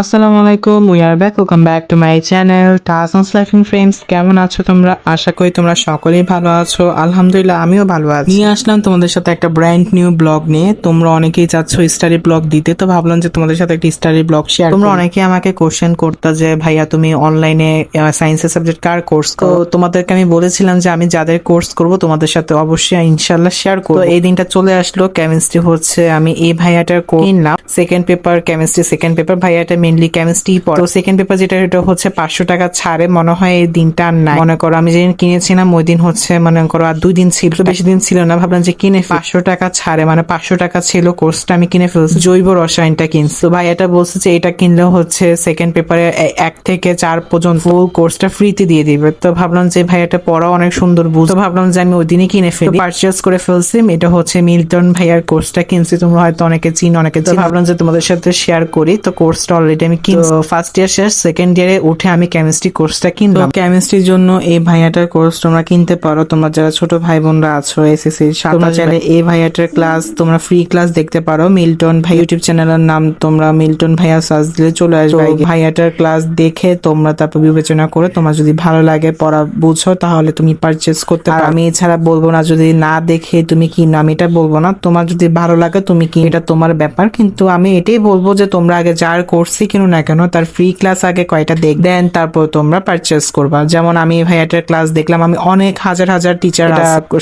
আসসালামু আলাইকুম we are back welcome back to my channel টাজনস life in friends কেমন আছো তোমরা? আশা করি তোমরা সকলেই ভালো আছো আলহামদুলিল্লাহ আমিও ভালো আছি। নিয়ে আসলাম তোমাদের সাথে একটা ব্র্যান্ড নিউ ব্লগ নিয়ে তোমরা অনেকেই চাচ্ছ স্টাডি ব্লগ দিতে তো ভাবলাম যে তোমাদের সাথে একটা স্টাডি ব্লগ শেয়ার তোমরা অনেকে আমাকে কোশ্চেন করতে যে ভাইয়া তুমি অনলাইনে সায়েন্সের সাবজেক্ট কার কোর্স তো তোমাদেরকে আমি বলেছিলাম যে আমি যাদের কোর্স করব তোমাদের সাথে অবশ্যই ইনশাল্লাহ শেয়ার করব। এই দিনটা চলে আসলো কেমিস্ট্রি হচ্ছে আমি এই ভাইয়াটার কোর্স কিনলাম। Second paper chemistry second paper ভাইয়াটা mainly chemistry পড়ে। তো সেকেন্ড পেপার যেটা এটা হচ্ছে পাঁচশো টাকা ছাড়ে। মনে হয় এই দিনটা আর নাই। মনে করো আমি যেদিন কিনেছিলাম ওই দিন হচ্ছে মনে করো আর দুই দিন ছিল। বেশি দিন ছিল না ভাবলাম যে কিনে পাঁচশো টাকা ছাড়ে মানে পাঁচশো টাকা ছিল কোর্সটা আমি কিনে ফেলছি। জৈব রসায়নটা কিনছি। তো ভাই এটা বলছে যে এটা কিনলে হচ্ছে সেকেন্ড পেপারে এক থেকে চার পর্যন্ত ফুল কোর্সটা ফ্রিতে দিয়ে দিবে। তো ভাবলাম যে ভাই এটা পড়া অনেক সুন্দর বুঝতে ভাবলাম যে আমি ওই দিনই কিনে ফেলি। পারচেস করে ফেলছি। এটা হচ্ছে মিল্টন ভাইয়ার কোর্সটা কিনছি। তোমরা হয়তো অনেকে চিন অনেকে ভাবলাম যে তোমাদের সাথে শেয়ার করি। তো কোর্সটা অলরেডি আমি ফার্স্ট ইয়ার শেষ সেকেন্ড ইয়ারে উঠে আমি কেমিস্ট্রি কোর্সটা কিনলাম। কেমিস্ট্রির জন্য এই ভাইয়াটার কোর্স তোমরা কিনতে পারো। তোমরা যারা ছোট ভাই বোনরা আছো এসএসসি চাইলে এই ভাইয়াটার ক্লাস তোমরা ফ্রি ক্লাস দেখতে পারো। মিল্টন ভাই ইউটিউব চ্যানেলের নাম তোমরা মিল্টন ভাইয়া সার্চ দিলে চলে আসবে। ভাইয়াটার ক্লাস দেখে তোমরা তারপর বিবেচনা করে তোমার যদি ভালো লাগে পড়া বুঝো তাহলে তুমি পারচেস করতে পারো। আমি এছাড়া বলব না যদি না দেখে তুমি কিনো আমি এটা বলব না। তোমার যদি ভালো লাগে তুমি কি এটা তোমার ব্যাপার কিন্তু আমি এটাই বলব যে তোমরা আগে যার কোর্সই কিনো না কেন? তার ফ্রি ক্লাস আগে কয়টা দেখ দেন তারপর তোমরা পারচেস করবা। যেমন আমি ভাইয়াটার ক্লাস দেখলাম আমি অনেক হাজার হাজার টিচার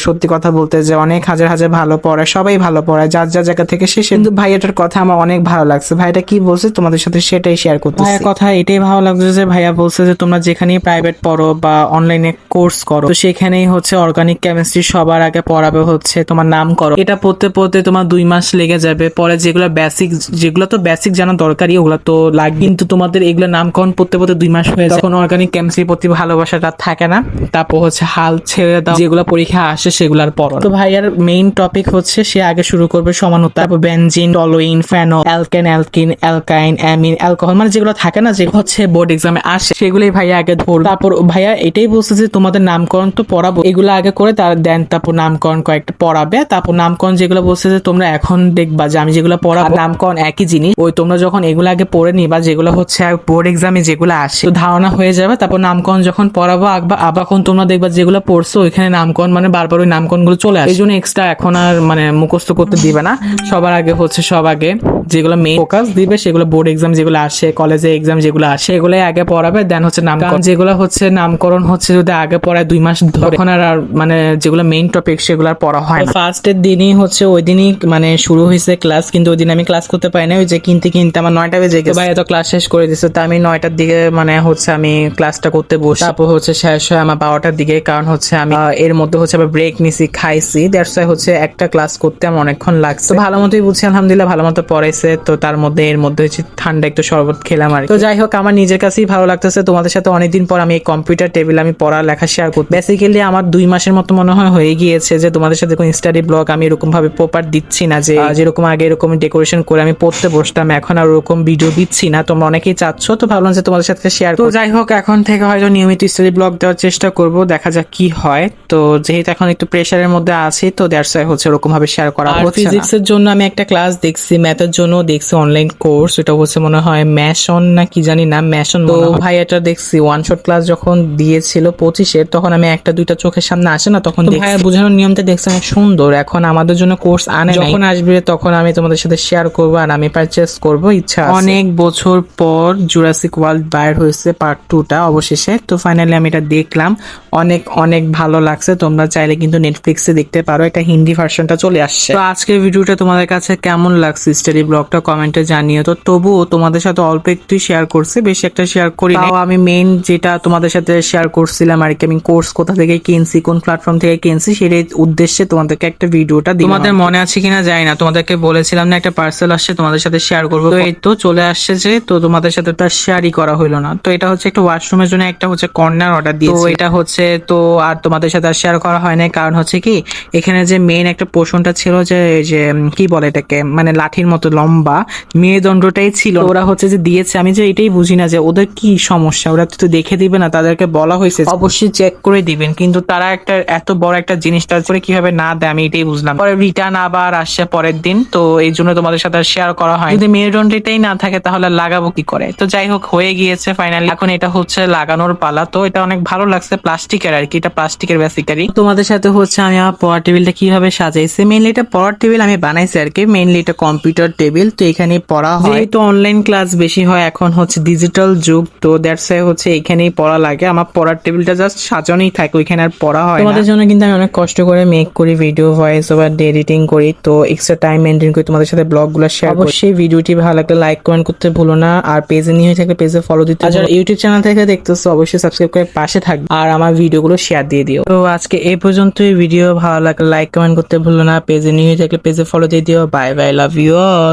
সত্যি কথা বলতে যে অনেক হাজার হাজার ভালো পড়ায় সবাই ভালো পড়ায় যার যার জায়গা থেকে সে কিন্তু ভাইয়াটার কথা আমার অনেক ভালো লাগছে। ভাইটা কি বলছে? তোমাদের সাথে সেটাই শেয়ার করতে ভাইয়ার কথা এটাই ভালো লাগছে যে ভাইয়া বলছে যে তোমরা যেখানেই প্রাইভেট পড়ো বা অনলাইনে কোর্স করো তো সেখানেই হচ্ছে অর্গানিক কেমিস্ট্রি সবার আগে পড়াবে হচ্ছে তোমার নাম করো। এটা পড়তে পড়তে তোমার দুই মাস লেগে যাবে। পরে যেগুলো বেসিক যেগুলো তো বেসিক জানা দরকারি ওগুলো তো লাগবে কিন্তু তোমাদের এগুলো নামকরণ পড়তে পড়তে দুই মাস হয়ে যায়। তখন অর্গানিক কেমিস্ট্রির প্রতি ভালোবাসাটা থাকে না। তারপর হচ্ছে হাল ছেড়ে দাও। যেগুলো পরীক্ষা আসে, সেগুলো আর পড়ো না। তো ভাইয়ার মেইন টপিক হচ্ছে, সে আগে শুরু করবে সমানতা। তারপর benzene toluene phenol alkane alkene alkyne amine alcohol মানে যেগুলো থাকে না, যে হচ্ছে বোর্ড এক্সামে আসে, সেগুলোই ভাইয়া আগে ধরবে। তারপর ভাইয়া এটাই বলছে যে, তোমাদের নামকরণ তো পড়াবো। এগুলো আগে করে তার দেন, তারপর নামকরণ কয়েকটা পড়াবে। তারপর নামকরণ যেগুলো বলছে যে, তোমরা এখন দেখবা যে, আমি যেগুলো পড়া নামকরণ একই জিনিস। ওই তোমরা যখন এগুলো আগে পড়ে নিবা, যেগুলো হচ্ছে বোর্ড এক্সামে যেগুলো আসে। তো ধারণা হয়ে যাবে, তারপর নামকরণ যখন পড়াবো আবার আবার তোমরা দেখবা যেগুলো পড়ছো, ওইখানে নামকরণ মানে বারবার ওই নামকরণগুলো চলে আসে। এই জন্য এক্সট্রা এখন আর মানে মুখস্থ করতে দিবে না। সবার আগে হচ্ছে সব আগে যেগুলো মেইন ফোকাস দিবে, সেগুলো বোর্ড এক্সাম যেগুলো আসে কলেজে এক্সাম যেগুলো আসে সেগুলো আগে পড়াবে দেন হচ্ছে নামকরণ। যেগুলো হচ্ছে নামকরণ হচ্ছে যদি আগে পড়ায় দুই মাস ধরে আর আর মানে যেগুলো মেইন টপিক সেগুলো আর পড়া হয় ফার্স্টের দিনই হচ্ছে ওই দিনই মানে শুরু হয়েছে ক্লাস কিন্তু ওই দিন আমি ক্লাস করতে পারি না ওই যে কিনতে কিনতে আমার নয়টা বেজে গেছে। ভাই এত ক্লাস শেষ করে দিচ্ছে তো আমি নয়টার দিকে মানে হচ্ছে আমি ক্লাসটা করতে বসি। তারপর হচ্ছে শেষ হয় আমার বারোটার দিকে, কারণ হচ্ছে আমি এর মধ্যে হচ্ছে আবার ব্রেক নিছি, খাইছি। দ্যাটস হচ্ছে একটা ক্লাস করতে আমার অনেকক্ষণ লাগছে। ভালো মতোই বুঝছি, আলহামদুলিল্লাহ ভালো মতো পড়াইছে। তো তার মধ্যে, এর মধ্যে হচ্ছে ঠান্ডা একটু শরবত খেলাম আর তো যাই হোক, আমার নিজের কাছেই ভালো লাগতেছে। তোমাদের সাথে অনেকদিন পর আমি এই কম্পিউটার টেবিল আমি পড়া লেখা শেয়ার করতে। বেসিক্যালি আমার দুই মাসের মতো মনে হয় হয়ে গিয়েছে যে তোমাদের সাথে কোনো স্টাডি ব্লগ আমি এরকম ভাবে প্রপার দিচ্ছি না যে যেরকম আগে এরকম ডেকোরেশন করে আমি পড়তে বসতাম, এখন আর ওরকম ভিডিও দিচ্ছি না। তোমরা অনেকেই চাচ্ছ তো ভাবলাম যে তোমাদের সাথে শেয়ার তো যাই হোক এখন থেকে হয়তো নিয়মিত স্টাডি ব্লগ দেওয়ার চেষ্টা করব দেখা যাক কি হয়। তো যেহেতু এখন একটু প্রেশারের মধ্যে আছি তো দ্যাটস ওয়াই হচ্ছে ওরকম ভাবে শেয়ার করা হচ্ছে ফিজিক্স এর জন্য আমি একটা ক্লাস দেখছি ম্যাথের জন্য দেখছি অনলাইন কোর্স এটা হচ্ছে মনে হয় ম্যাশন না কি জানি না ম্যাশন তো ভাই এটা দেখছি ওয়ান শট ক্লাস যখন দিয়েছিল পঁচিশের তখন আমি একটা দুইটা চোখের সামনে আসে না তখন ভাই বোঝানোর নিয়মটা দেখছি অনেক সুন্দর এখন আমাদের জন্য কোর্স আনে যখন আসবে তখন আমি তোমাদের সাথে শেয়ার করব আর আমি পারচেস করব ইচ্ছা অনেক বছর পর জুরাসিক ওয়ার্ল্ড বাইর হয়েছে পার্ট টুটা অবশেষে। তো ফাইনালি আমি এটা দেখলাম। অনেক অনেক ভালো লাগছে। তোমরা চাইলে কিন্তু নেটফ্লিক্সে দেখতে পারো। একটা হিন্দি ভার্সনটা চলে আসছে। তো আজকের ভিডিওটা তোমাদের কাছে কেমন লাগছে? স্টাডি ব্লগটা কমেন্টে জানিও। তো তবুও তোমাদের সাথে অল্প একটু শেয়ার করছি। বেশি একটা শেয়ার করি তাও আমি মেইন যেটা তোমাদের সাথে শেয়ার করছিলাম আর কি আমি কোর্স কোথা থেকে কিনছি কোন প্ল্যাটফর্ম থেকে কিনছি সেটাই উদ্দেশ্যে তোমাদেরকে একটা ভিডিওটা তোমাদের মনে আছে কিনা জানি না। তোমাদেরকে বলেছিলাম না একটা পার্সেল আসছে তোমাদের সাথে শেয়ার করব। তো এই তো চলে আসছে যে তো তোমাদের সাথে তার শেয়ারই করা হলো না। তো এটা হচ্ছে একটা ওয়াশরুমের জন্য একটা হচ্ছে কর্নার অর্ডার দিয়েছি। তো এটা হচ্ছে তো আর তোমাদের সাথে আর শেয়ার করা হয় না কারণ হচ্ছে কি এখানে যে মেইন একটা পোর্শনটা ছিল যে এই যে কি বলে এটাকে মানে লাঠির মতো লম্বা মেরুদণ্ডটাই ছিল। ওরা হচ্ছে যে দিয়েছে আমি যে এটাই বুঝি না যে ওদের কি সমস্যা ওরা তো দেখে দিবে না তাদেরকে বলা হয়েছে অবশ্যই চেক করে দিবেন কিন্তু তারা একটা এত বড় একটা জিনিসটা করে কীভাবে না দেয় আমি এটাই বুঝলাম। পরে রিটার্ন আবার আসছে পরের দিন তো এই জন্য তোমাদের সাথে শেয়ার করা হয় যদি মেরুদণ্ডটাই না থাকে তাহলে তাহলে লাগাবো কি করে? তো যাই হোক, হয়ে গিয়েছে ফাইনালি এখন এটা হচ্ছে লাগানোর পালা। তো এটা অনেক ভালো লাগছে প্লাস্টিকের আর কি, এটা প্লাস্টিকের বেসিক্যালি তোমাদের সাথে হচ্ছে আমি আমার পড়ার টেবিলটা কীভাবে সাজাইছি? মেইনলি এটা পড়ার টেবিল আমি বানাইছি আর কি। মেইনলি এটা কম্পিউটার টেবিল তো এখানে পড়া হয়। যেহেতু অনলাইন ক্লাস বেশি হয়, এখন হচ্ছে ডিজিটাল যুগ, তো দ্যাটস হচ্ছে এখানেই পড়া লাগে। আমার পড়ার টেবিলটা জাস্ট সাজানোই থাকে, ওইখানে আর পড়া হয় তোমাদের জন্য কিন্তু আমি অনেক কষ্ট করে মেক করি ভিডিও ভয়েস ওভার এডিটিং করি। তো এক্সট্রা টাইম মেনটেন করি। তোমাদের সাথে ব্লগগুলো শেয়ার অবশ্যই ভিডিওটি ভালো লাগলে লাইক কমেন্ট করতে ভুলো না। আর পেজে নিয়ে হয়ে থাকলে পেজে ফলো দিতে আর ইউটিউব চ্যানেল থেকে দেখতেছো অবশ্যই সাবস্ক্রাইব করে পাশে থাকবে। আর আমার ভিডিওগুলো শেয়ার দিয়ে দিও। তো আজকে এই পর্যন্তই ভিডিও ভালো লাগলে লাইক কমেন্ট করতে ভুলো না। পেজে নিয়ে হয়ে থাকলে পেজে ফলো দিয়ে দিও। Bye bye love you all